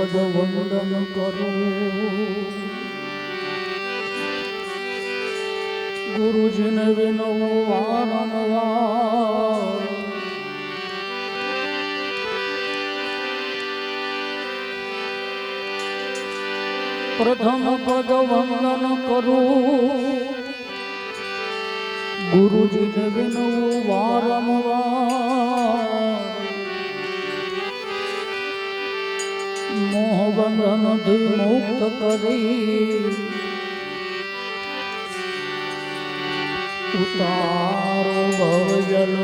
પદ વંદન કરું ગુરુજીને વિનવું વારંવાર પ્રથમ પદ વંદન કરું ગુરુજીને વિનવું વારંવાર મોહબંધનથી મુક્ત કરી. ઉતારો ભવજલ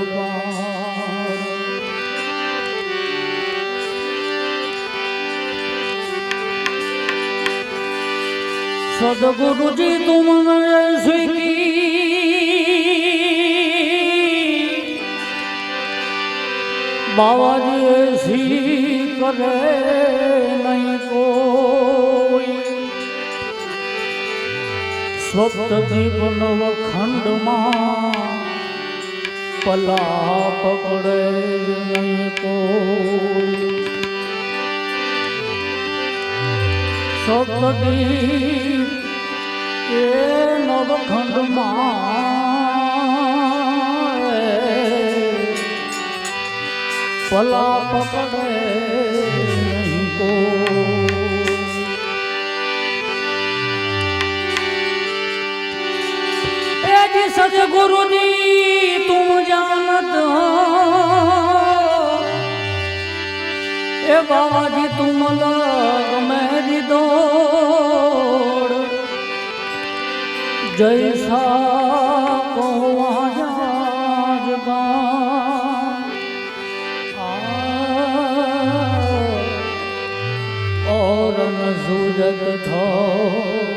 સદગુરુજી તુમને સ્વીકી બાવાજી એસી કરે નહીં કોઈ સપ્તદીપ નવ ખંડમાં પલા પકડે નહીં કોઈ સપ્તદીપ એ નવખંડમાં ભલા પકડે નહીં કો સદગુરુજી તું જાનત એ બાવાજી તું લગ મેરી દોડ જય સા ઓરમ સુરત થો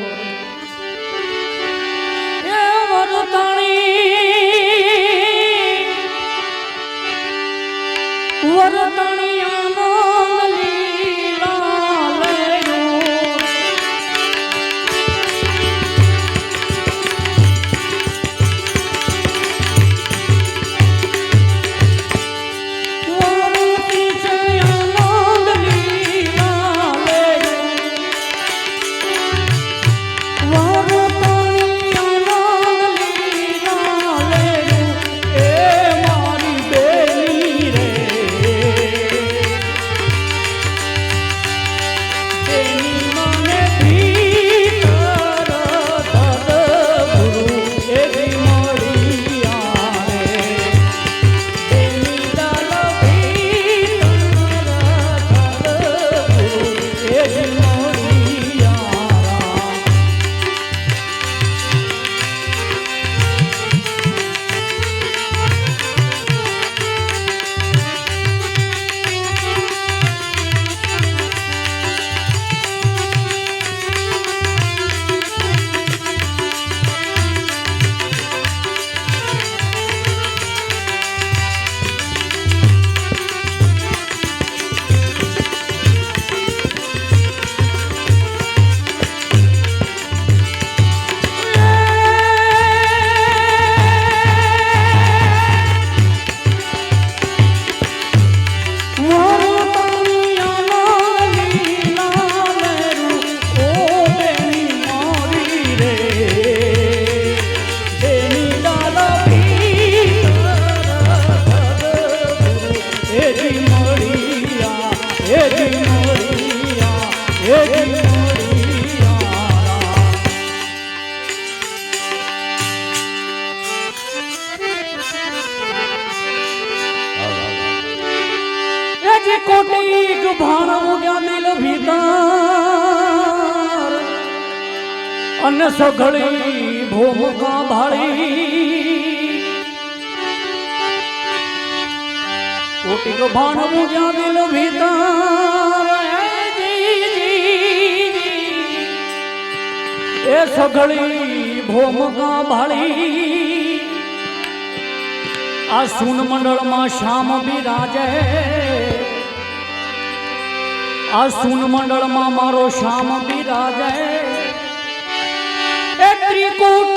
અને સઘળી ભૂમકા ભાળી. કોટિક ભાણ મુજા દિલ ભીતર. એ સઘળી ભૂમકા ભાળી. આ સુન મંડળમાં શ્યામ બિરાજે. આ સુન મંડળમાં મારો શ્યામ બિરાજે. એ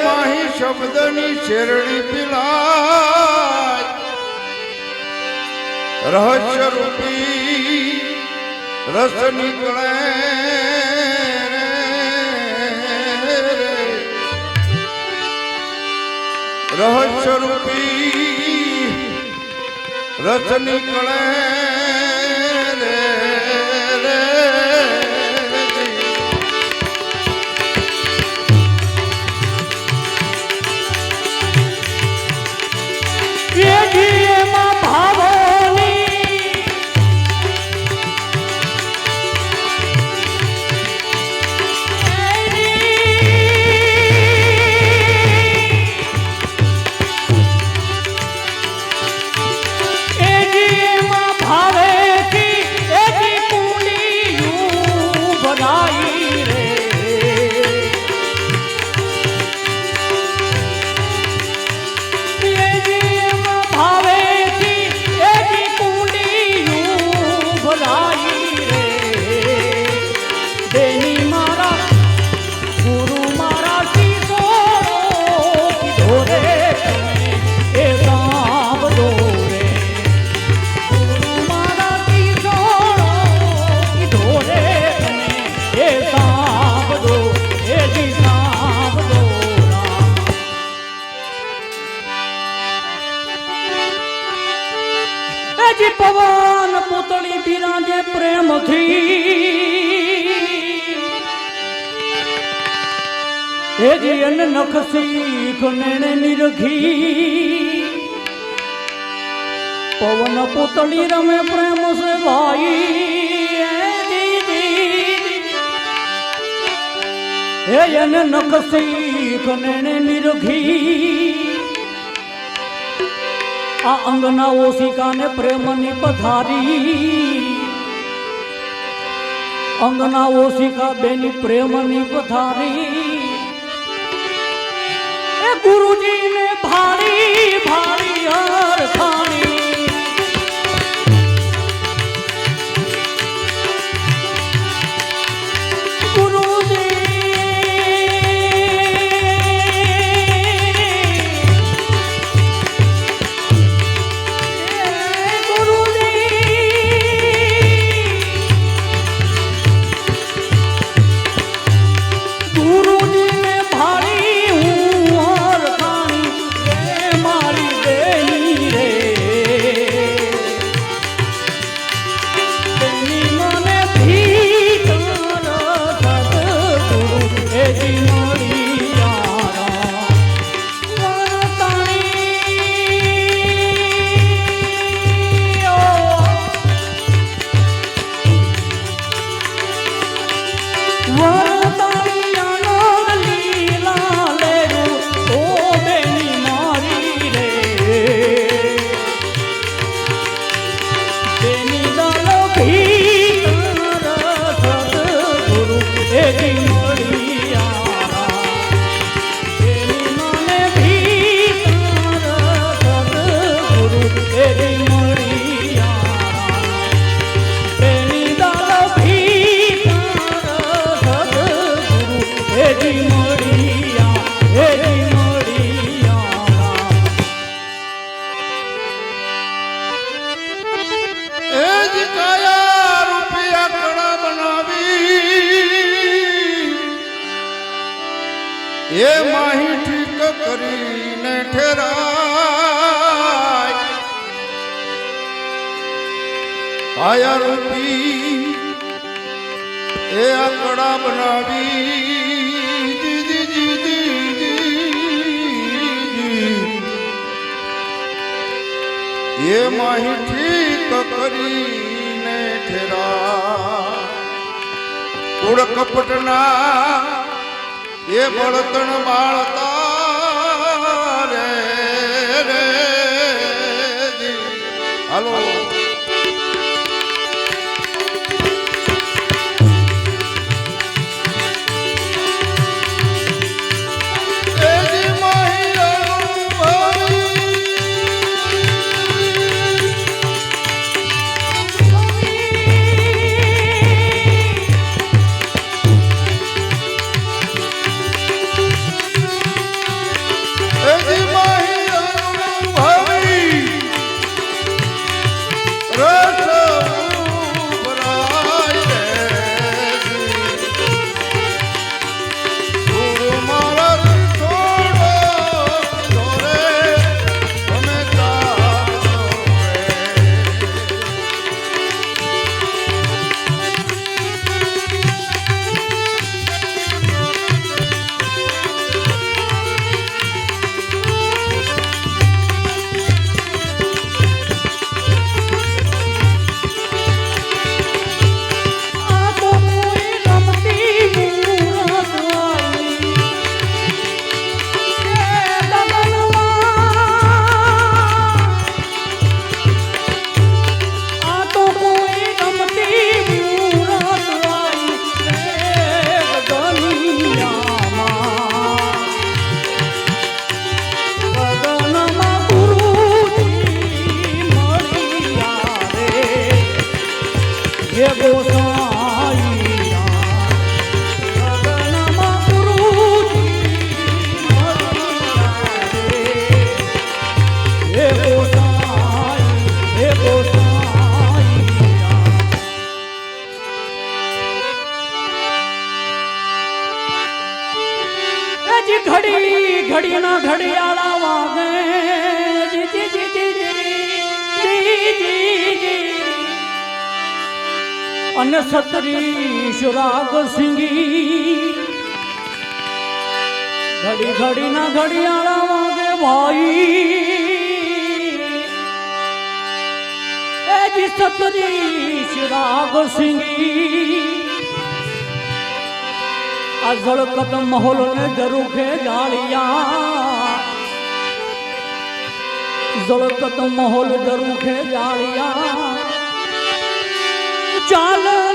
માહી શબ્દની શેરણી પીલા રહસ્ય રૂપી રસ નીકળે રહસ્ય રૂપી રસ નીકળે. હે જીયન નખ શીખ નેણ નિરખી પવન પુતળી રમે પ્રેમ સે ભાઈ હે યન નખ શીખ નિરખી આ અંગના ઓશિકાને પ્રેમની પથારી અંગના ઓશિકા બેની પ્રેમની પથારી ગુરુજીને ભાળી ભાળી અર્થ મૂળ કપટના એ બળતણ બાળતા શરાગ સિંગી. ઘડી ઘડી ના ઘડિયાળા વાગે ભાઈ. એ જી સતજી શરાગ સિંગી. આ ઝળકત મહોલ ને જરૂખે જાળિયા. ઝળકત મહોલ જરૂખે જાળિયા. ચાલ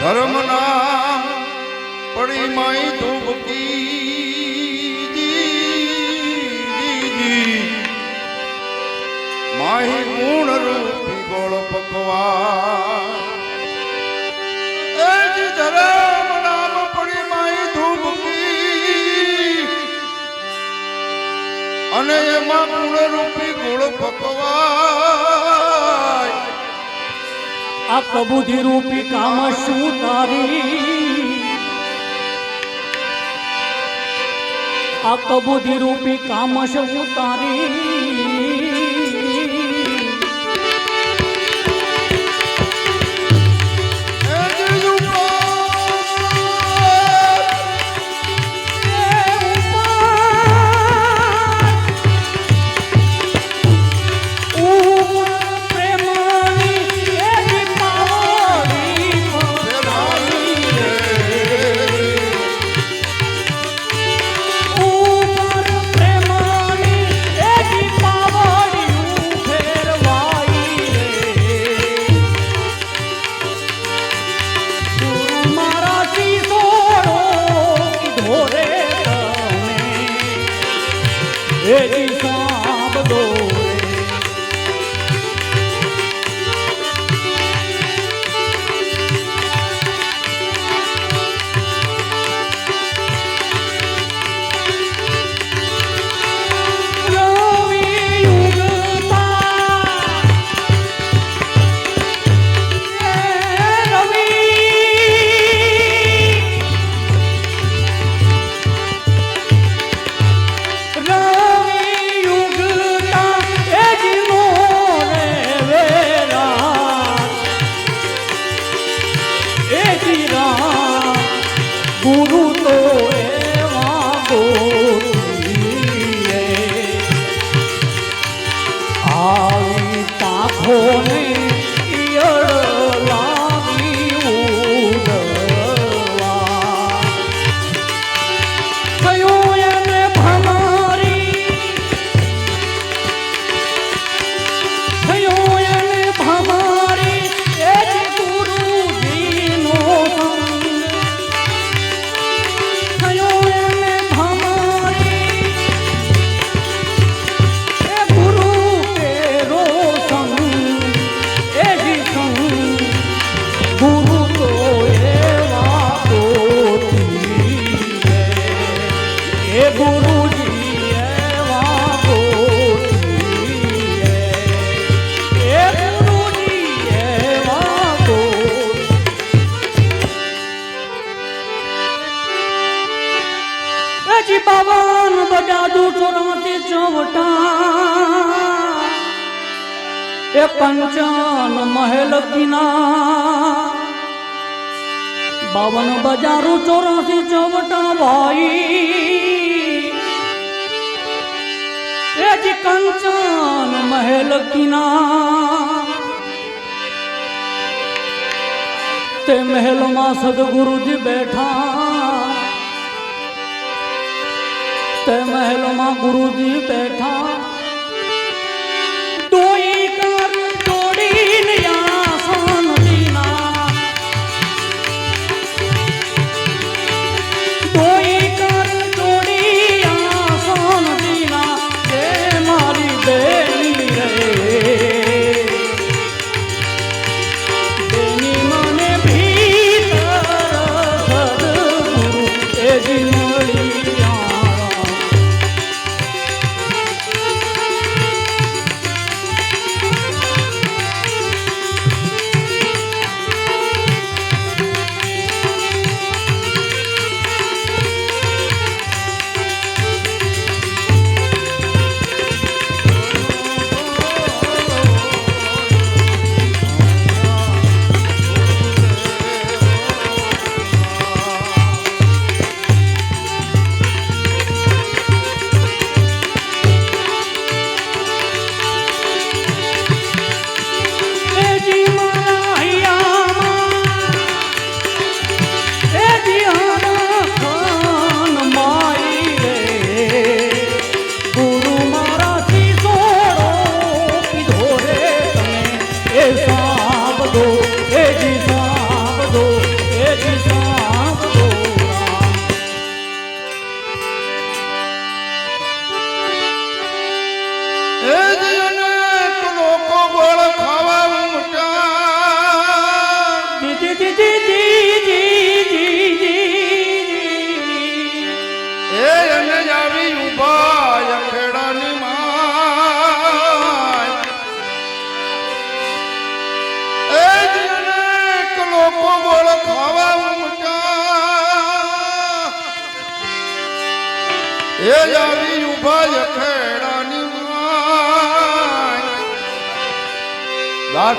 ધર્મ નામ પડી માઈ ધૂબકી. માહી ગુણ રૂપી ગોળ પકવા. ધર્મ નામ પડી માઈ ધૂબકી. અને એમાં ગુણ રૂપી ગોળ પકવા. આ કબૂધી રૂપી કામ શું તારી આ કબૂધી રૂપી કામ શું તારી બાવન બજાદુ ચોરાતી ચોવટા એ પંચાન મહેલ કિના બાવન બજારુ ચોરાસી ચોવટા ભાઈ. એ જ કંચન મહેલ કિના તે મહેલમાં સદગુરુજી બેઠા. તે મહેલમાં ગુરુજી બેઠા.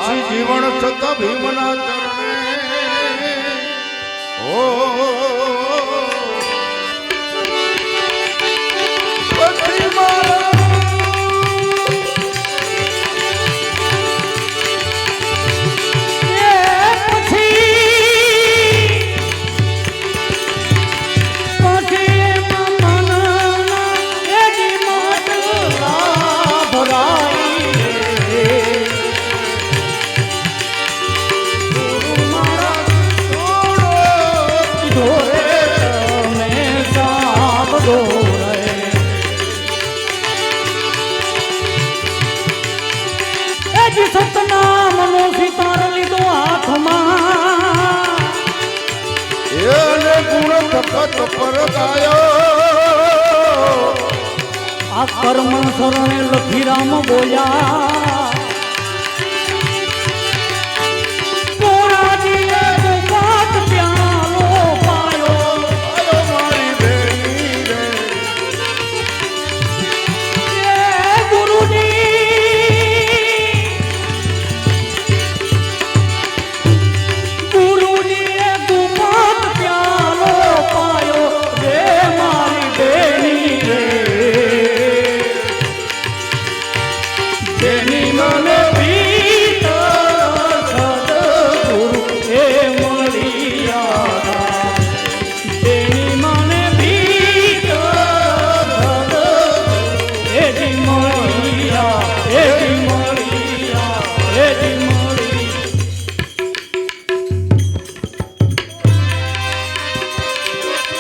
જીવન છતાં ભીમના સત પરતાયો આ કર્મ શરણે લખી રામ બોલ્યા